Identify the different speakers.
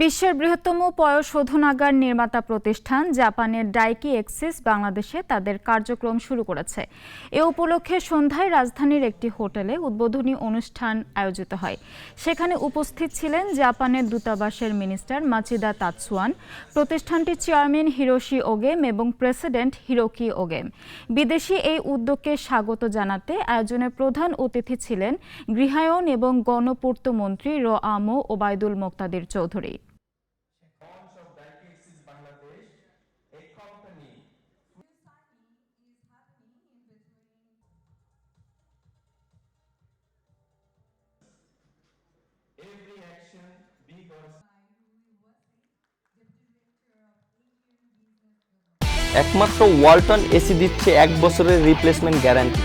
Speaker 1: বিশ্বের বৃহত্তম পয়ঃশোধনাগার নির্মাতা প্রতিষ্ঠান জাপানের ডাইকি এক্সিস বাংলাদেশে তাদের কার্যক্রম শুরু করেছে। এ উপলক্ষে সন্ধ্যায় রাজধানীর একটি হোটেলে উদ্বোধনী অনুষ্ঠান আয়োজিত হয়। সেখানে উপস্থিত ছিলেন জাপানের দূতাবাসের মিনিস্টার মাচিদা তাতসুয়ান প্রতিষ্ঠানটির চেয়ারম্যান হিরোশি ওগেম এবং প্রেসিডেন্ট হিরোকি ওগেম বিদেশি এই উদ্যোগকে স্বাগত জানাতে আয়োজনের প্রধান অতিথি ছিলেন গৃহায়ন এবং গণপূর্ত মন্ত্রী র আমো Obaidul Moktadir Chowdhury.
Speaker 2: Bangladesh, a company This army is happening in between. every action or
Speaker 3: একমাত্র ওয়ালটন এসি দিচ্ছে এক বছরের রিপ্লেসমেন্ট গ্যারান্টি